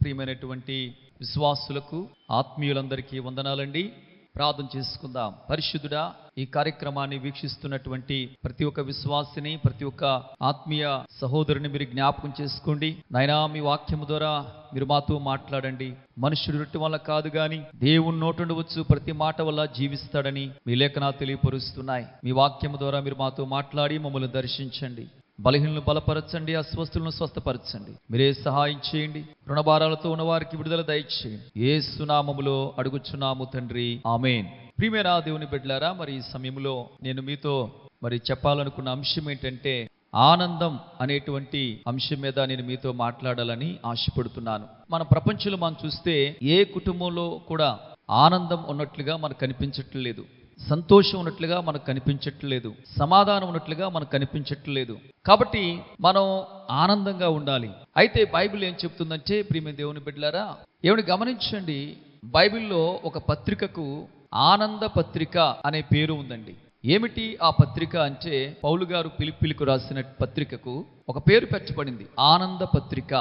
ప్రియమైనటువంటి విశ్వాసులకు ఆత్మీయులందరికీ వందనాలండి. ప్రార్థన చేసుకుందాం. పరిశుద్ధుడా ఈ కార్యక్రమాన్ని వీక్షిస్తున్నటువంటి ప్రతి ఒక్క విశ్వాసిని ప్రతి ఒక్క ఆత్మీయ సహోదరుని మీరు జ్ఞాపకం చేసుకోండి. నైనా మీ వాక్యము ద్వారా మీరు మాతో మాట్లాడండి. మనుషుడు రొట్టె వల్ల కాదు గాని దేవుని నోటుండవచ్చు ప్రతి మాట వల్ల జీవిస్తాడని మీ లేఖనాలు తెలియపరుస్తున్నాయి. మీ వాక్యము ద్వారా మీరు మాతో మాట్లాడి మమ్మల్ని దర్శించండి. బలహీనలను బలపరచండి అస్వస్థులను స్వస్థపరచండి. మీరే సహాయం చేయండి. రుణభారాలతో ఉన్న వారికి విడుదల దయచేయండి. ఏ సునామములో అడుగుచున్నాము తండ్రి. ఆమెన్. ప్రియమైన దేవుని బిడ్డలారా మరి ఈ సమయంలో నేను మీతో మరి చెప్పాలనుకున్న అంశం ఏంటంటే ఆనందం అనేటువంటి అంశం మీద నేను మీతో మాట్లాడాలని ఆశపడుతున్నాను. మన ప్రపంచంలో మనం చూస్తే ఏ కుటుంబంలో కూడా ఆనందం ఉన్నట్లుగా మనకు కనిపించట్లేదు. సంతోషం ఉన్నట్లుగా మనకు కనిపించట్లేదు సమాధానం ఉన్నట్లుగా మనకు కనిపించట్లేదు. కాబట్టి మనం ఆనందంగా ఉండాలి. అయితే బైబిల్ ఏం చెప్తుందంటే ప్రియమ దేవుని బిడ్డలారా ఏమిటి గమనించండి బైబిల్లో ఒక పత్రికకు ఆనంద పత్రిక అనే పేరు ఉందండి. ఏమిటి ఆ పత్రిక అంటే పౌలు గారు పిలిపిలికు రాసిన పత్రికకు ఒక పేరు పెట్టబడింది ఆనంద పత్రిక.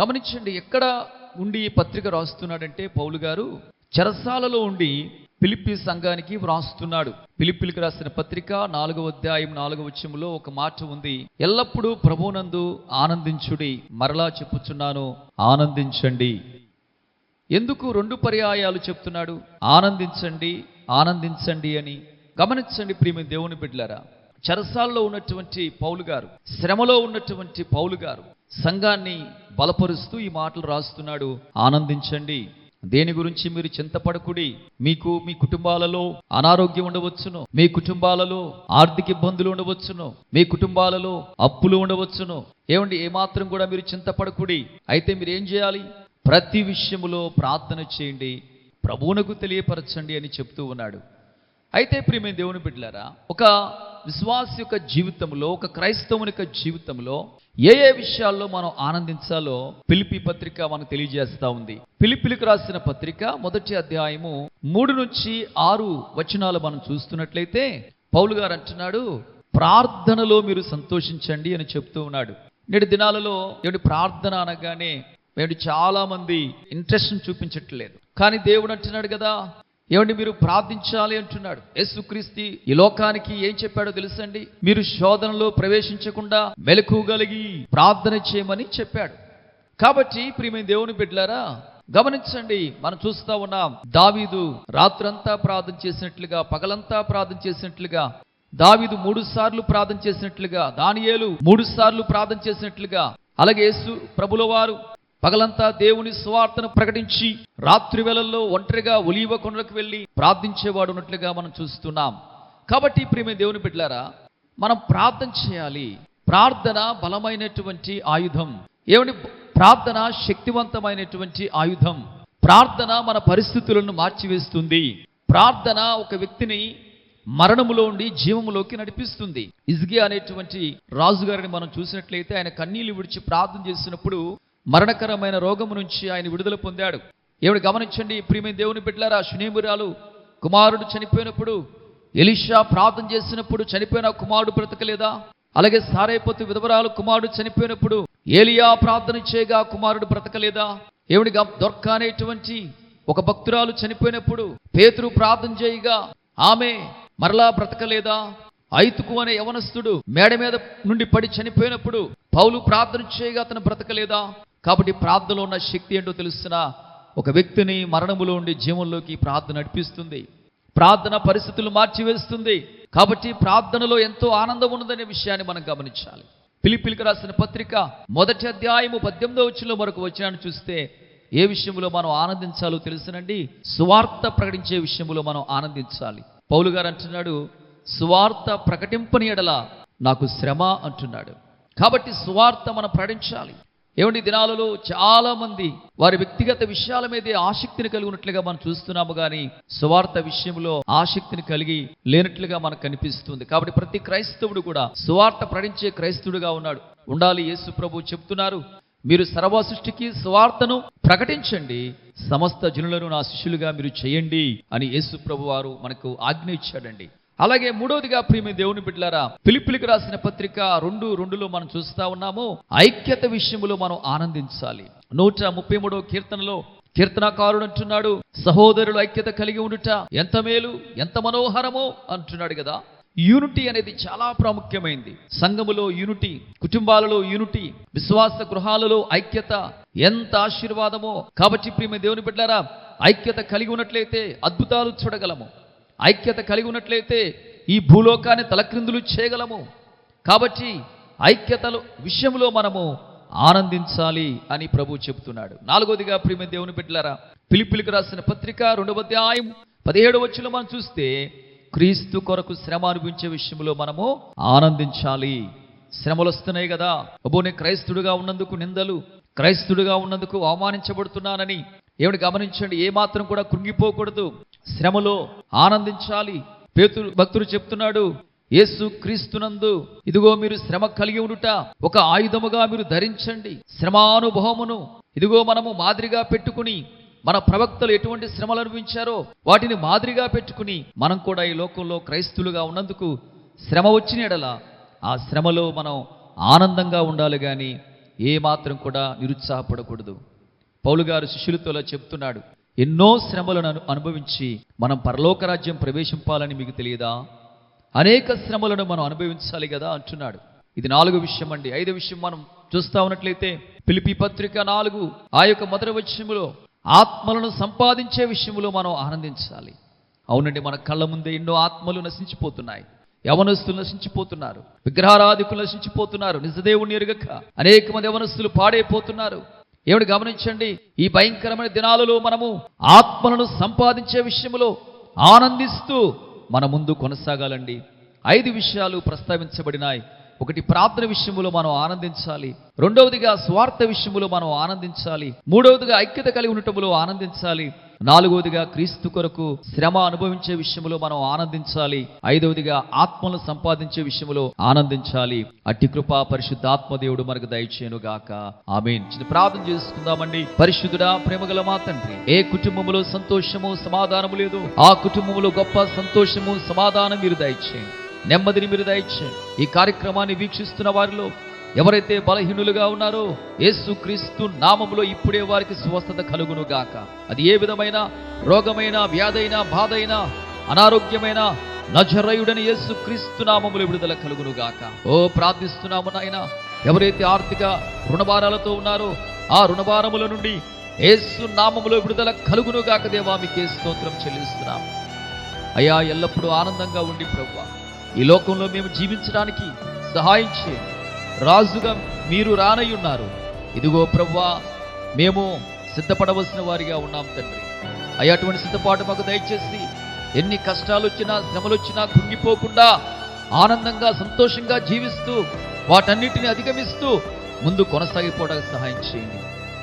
గమనించండి ఎక్కడ ఉండి ఈ పత్రిక రాస్తున్నాడంటే పౌలు గారు చెరసాలలో ఉండి పిలిపి సంఘానికి వ్రాస్తున్నాడు. పిలిపిలికి రాసిన పత్రిక నాలుగవ అధ్యాయం నాలుగవ వచ్చములో ఒక మాట ఉంది. ఎల్లప్పుడూ ప్రభునందు ఆనందించుడి. మరలా చెప్పుచున్నాను ఆనందించండి. ఎందుకు రెండు పర్యాయాలు చెప్తున్నాడు? ఆనందించండి ఆనందించండి అని. గమనించండి ప్రేమి దేవుని బిడ్డలారా చరసాల్లో ఉన్నటువంటి పౌలు గారు శ్రమలో ఉన్నటువంటి పౌలు గారు సంఘాన్ని బలపరుస్తూ ఈ మాటలు రాస్తున్నాడు. ఆనందించండి. దేని గురించి మీరు చింతపడకుడి? మీకు మీ కుటుంబాలలో అనారోగ్యం ఉండవచ్చును. మీ కుటుంబాలలో ఆర్థిక ఇబ్బందులు ఉండవచ్చును. మీ కుటుంబాలలో అప్పులు ఉండవచ్చును. ఏమండి ఏమాత్రం కూడా మీరు చింతపడకుడి? అయితే మీరు ఏం చేయాలి? ప్రతి విషయములో ప్రార్థన చేయండి. ప్రభువునకు తెలియపరచండి అని చెప్తూ ఉన్నాడు. అయితే ప్రియమైన దేవుని బిడ్డలారా ఒక విశ్వాస యొక్క జీవితంలో ఒక క్రైస్తవుని యొక్క జీవితంలో ఏ ఏ విషయాల్లో మనం ఆనందించాలో పిలిపి పత్రిక మనకు తెలియజేస్తా ఉంది. పిలిపిలికి రాసిన పత్రిక మొదటి అధ్యాయము మూడు నుంచి ఆరు వచనాలు మనం చూస్తున్నట్లయితే పౌలు గారు అంటున్నాడు ప్రార్థనలో మీరు సంతోషించండి అని చెప్తూ ఉన్నాడు. నేటి దినాలలో ఏమిటి ప్రార్థన అనగానే మేము చాలా మంది ఇంట్రెస్ట్ చూపించట్లేదు. కానీ దేవుడు అంటున్నాడు కదా ఏమండి మీరు ప్రార్థించాలి అంటున్నాడు. యేసుక్రీస్తు ఈ లోకానికి ఏం చెప్పాడో తెలుసండి? మీరు శోధనలో ప్రవేశించకుండా మెలకుగలిగి ప్రార్థన చేయమని చెప్పాడు. కాబట్టి ప్రియమైన దేవుని బిడ్డలారా గమనించండి. మనం చూస్తా ఉన్నాం దావీదు రాత్రంతా ప్రార్థన చేసినట్లుగా పగలంతా ప్రార్థన చేసినట్లుగా దావీదు మూడు సార్లు ప్రార్థన చేసినట్లుగా దానియేలు మూడు సార్లు ప్రార్థన చేసినట్లుగా అలాగే యేసు ప్రభుల వారు పగలంతా దేవుని స్వార్థను ప్రకటించి రాత్రి వేళల్లో ఒంటరిగా ఒలీవ కొండలకు వెళ్ళి ప్రార్థించేవాడు ఉన్నట్లుగా మనం చూస్తున్నాం. కాబట్టి ప్రియమైన దేవుని బిడ్డలారా మనం ప్రార్థన చేయాలి. ప్రార్థన బలమైనటువంటి ఆయుధం. ఏమిటి ప్రార్థన శక్తివంతమైనటువంటి ఆయుధం. ప్రార్థన మన పరిస్థితులను మార్చివేస్తుంది. ప్రార్థన ఒక వ్యక్తిని మరణములో ఉండి జీవములోకి నడిపిస్తుంది. ఇజ్గి అనేటువంటి రాజుగారిని మనం చూసినట్లయితే ఆయన కన్నీళ్ళు విడిచి ప్రార్థన చేసినప్పుడు మరణకరమైన రోగము నుంచి ఆయన విడుదల పొందాడు. ఏమిటి గమనించండి ప్రియమైన దేవుని బిడ్డలారా శునీమురాలు కుమారుడు చనిపోయినప్పుడు ఎలిషా ప్రార్థన చేసినప్పుడు చనిపోయిన కుమారుడు బ్రతకలేదా? అలాగే సారైపోతు విధవరాలు కుమారుడు చనిపోయినప్పుడు ఏలియా ప్రార్థన చేయగా కుమారుడు బ్రతకలేదా? ఏమిటి దొర్క అనేటువంటి ఒక భక్తురాలు చనిపోయినప్పుడు పేతురు ప్రార్థన చేయగా ఆమె మరలా బ్రతకలేదా? ఐతుకు అనే యవనస్తుడు మేడ మీద నుండి పడి చనిపోయినప్పుడు పౌలు ప్రార్థన చేయగా అతను బ్రతకలేదా? కాబట్టి ప్రార్థనలో ఉన్న శక్తి ఏంటో తెలుస్తున్నా? ఒక వ్యక్తిని మరణములో ఉండి జీవంలోకి ప్రార్థన నడిపిస్తుంది. ప్రార్థన పరిస్థితులు మార్చివేస్తుంది. కాబట్టి ప్రార్థనలో ఎంతో ఆనందం ఉన్నదనే విషయాన్ని మనం గమనించాలి. పిలిపిలికి రాసిన పత్రిక మొదటి అధ్యాయము పద్దెనిమిదో వచ్చిన మరొక వచ్చినాన్ని చూస్తే ఏ విషయంలో మనం ఆనందించాలో తెలుసునండి? సువార్త ప్రకటించే విషయంలో మనం ఆనందించాలి. పౌలు గారు అంటున్నాడు సువార్త ప్రకటింపని ఎడల నాకు శ్రమ అంటున్నాడు. కాబట్టి సువార్త మనం ప్రకటించాలి. ఏమండి దినాలలో చాలా మంది వారి వ్యక్తిగత విషయాల మీదే ఆసక్తిని కలిగి ఉన్నట్లుగా మనం చూస్తున్నాము కానీ సువార్త విషయంలో ఆసక్తిని కలిగి లేనట్లుగా మనకు కనిపిస్తుంది. కాబట్టి ప్రతి క్రైస్తవుడు కూడా సువార్త ప్రకటించే క్రైస్తవుడుగా ఉన్నాడు. ఉండాలి యేసు ప్రభు చెప్తున్నారు. మీరు సర్వ సృష్టికి సువార్తను ప్రకటించండి. సమస్త జనులను నా శిష్యులుగా మీరు చేయండి అని యేసు ప్రభు వారు మనకు ఆజ్ఞ ఇచ్చాడండి. అలాగే మూడవదిగా ప్రియమి దేవుని బిడ్డలారా పిలిపిలికి రాసిన పత్రిక రెండు రెండులో మనం చూస్తా ఉన్నాము ఐక్యత విషయములో మనం ఆనందించాలి. నూట ముప్పై మూడవ కీర్తనలో కీర్తనకారుడు అంటున్నాడు సహోదరులు ఐక్యత కలిగి ఉండుట ఎంత మేలు ఎంత మనోహరమో అంటున్నాడు కదా. యూనిటీ అనేది చాలా ప్రాముఖ్యమైంది. సంఘములో యూనిటీ కుటుంబాలలో యూనిటీ విశ్వాస గృహాలలో ఐక్యత ఎంత ఆశీర్వాదమో. కాబట్టి ప్రియమ దేవుని బిడ్డారా ఐక్యత కలిగి ఉన్నట్లయితే అద్భుతాలు చూడగలము. ఐక్యత కలిగి ఉన్నట్లయితే ఈ భూలోకాన్ని తలక్రిందులు చేయగలము. కాబట్టి ఐక్యతలు విషయంలో మనము ఆనందించాలి అని ప్రభు చెబుతున్నాడు. నాలుగోదిగా ప్రియమ దేవుని బిడ్డలారా పిలిపిలికి రాసిన పత్రిక రెండవ అధ్యాయం పదిహేడు వచ్చిన మనం చూస్తే క్రీస్తు కొరకు శ్రమ అనిపించే విషయంలో మనము ఆనందించాలి. శ్రమలు వస్తున్నాయి కదా. అబ్బో నేను క్రైస్తుడుగా ఉన్నందుకు నిందలు క్రైస్తుడుగా ఉన్నందుకు అవమానించబడుతున్నానని. ఏమిటి గమనించండి ఏమాత్రం కూడా కృంగిపోకూడదు. శ్రమలో ఆనందించాలి. పేతురు భక్తుడు చెప్తున్నాడు యేసు క్రీస్తునందు ఇదిగో మీరు శ్రమ కలిగి ఉండుట ఒక ఆయుధముగా మీరు ధరించండి. శ్రమానుభవమును ఇదిగో మనము మాదిరిగా పెట్టుకుని మన ప్రవక్తలు ఎటువంటి శ్రమలు అనుభవించారో వాటిని మాదిరిగా పెట్టుకుని మనం కూడా ఈ లోకంలో క్రైస్తులుగా ఉన్నందుకు శ్రమ వచ్చిన ఎడల ఆ శ్రమలో మనం ఆనందంగా ఉండాలి కానీ ఏ మాత్రం కూడా నిరుత్సాహపడకూడదు. పౌలు గారు శిష్యులతో చెప్తున్నాడు ఎన్నో శ్రమలను అనుభవించి మనం పరలోక రాజ్యం ప్రవేశింపాలని మీకు తెలియదా? అనేక శ్రమలను మనం అనుభవించాలి కదా అంటున్నాడు. ఇది నాలుగు విషయం అండి. ఐదు విషయం మనం చూస్తా ఉన్నట్లయితే పిలిపి పత్రిక నాలుగు ఆ యొక్క మొదటి విషయంలో ఆత్మలను సంపాదించే విషయంలో మనం ఆనందించాలి. అవునండి మన కళ్ళ ముందే ఎన్నో ఆత్మలు నశించిపోతున్నాయి. యవనస్తులు నశించిపోతున్నారు. విగ్రహారాధికులు నశించిపోతున్నారు. నిజదేవుని ఎరుగక అనేక మంది యవనస్తులు పాడైపోతున్నారు. ఏమిటి గమనించండి? ఈ భయంకరమైన దినాలలో మనము ఆత్మలను సంపాదించే విషయంలో ఆనందిస్తూ మన ముందు కొనసాగాలండి. ఐదు విషయాలు ప్రస్తావించబడినాయి. ఒకటి ప్రార్థన విషయంలో మనం ఆనందించాలి. రెండవదిగా స్వార్థ విషయంలో మనం ఆనందించాలి. మూడవదిగా ఐక్యత కలిగి ఉండటంలో ఆనందించాలి. నాలుగవదిగా క్రీస్తు కొరకు శ్రమ అనుభవించే విషయంలో మనం ఆనందించాలి. ఐదవదిగా ఆత్మను సంపాదించే విషయంలో ఆనందించాలి. అట్టి కృపా పరిశుద్ధాత్మ దేవుడు మనకు దయచేయను గాక ఆమేన్. చిన్న ప్రార్థన చేసుకుందామండి. పరిశుద్ధుడా ప్రేమగల మా తండ్రి ఏ కుటుంబంలో సంతోషము సమాధానము లేదు? ఆ కుటుంబంలో గొప్ప సంతోషము సమాధానం మీరు దయచేయండి. నెమ్మదిని మీరు దయచేయండి. ఈ కార్యక్రమాన్ని వీక్షిస్తున్న వారిలో ఎవరైతే బలహీనులుగా ఉన్నారో యేసుక్రీస్తు నామములో ఇప్పుడే వారికి స్వస్థత కలుగును గాక అది ఏ విధమైన రోగమైన వ్యాధైన బాధైన అనారోగ్యమైన నజరయుడని యేసుక్రీస్తు నామములు విడుదల కలుగును గాక ఓ ప్రార్థిస్తున్నాము నాయన ఎవరైతే ఆర్థిక రుణభారాలతో ఉన్నారో ఆ రుణభారముల నుండి యేసు నామములో విడుదల కలుగును గాక దేవా మీకే స్తోత్రం చెల్లిస్తున్నాం అయ్యా ఎల్లప్పుడూ ఆనందంగా ఉండి ప్రభు ఈ లోకంలో మేము జీవించడానికి సహాయం చేయండి. రాజుగా మీరు రానయ్యున్నారు. ఇదిగో ప్రవ్వా మేము సిద్ధపడవలసిన వారిగా ఉన్నాం తండ్రి. అయ్యా అటువంటి సిద్ధపాటు మాకు దయచేసి ఎన్ని కష్టాలు వచ్చినా శ్రమలు వచ్చినా కుంగిపోకుండా ఆనందంగా సంతోషంగా జీవిస్తూ వాటన్నిటిని అధిగమిస్తూ ముందు కొనసాగిపోవడానికి సహాయం చేయండి.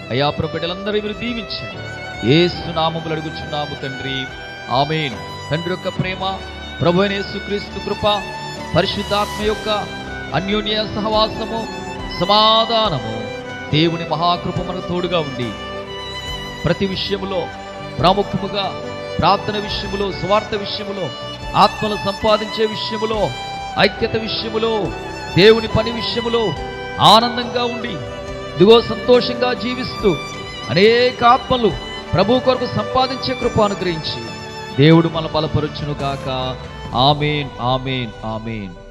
అయ్యా ప్రబిడ్డలందరూ మీరు దీవించండి. ఏసు నామములు అడుగుచున్నాము తండ్రి. ఆమెన్. తండ్రి యొక్క ప్రేమ ప్రభు అయిన యేసుక్రీస్తు కృప పరిశుద్ధాత్మ యొక్క అన్యోన్య సహవాసము సమాధానము దేవుని మహాకృప మనకు తోడుగా ఉండి ప్రతి విషయములో ప్రాముఖ్యముగా ప్రార్థన విషయములో స్వార్థ విషయములో ఆత్మలు సంపాదించే విషయములో ఐక్యత విషయములో దేవుని పని విషయములో ఆనందంగా ఉండి దిగో సంతోషంగా జీవిస్తూ అనేక ఆత్మలు ప్రభు కొరకు సంపాదించే కృప అనుగ్రహించి దేవుడు మన బలపరుచునుగాక. Amen amen amen.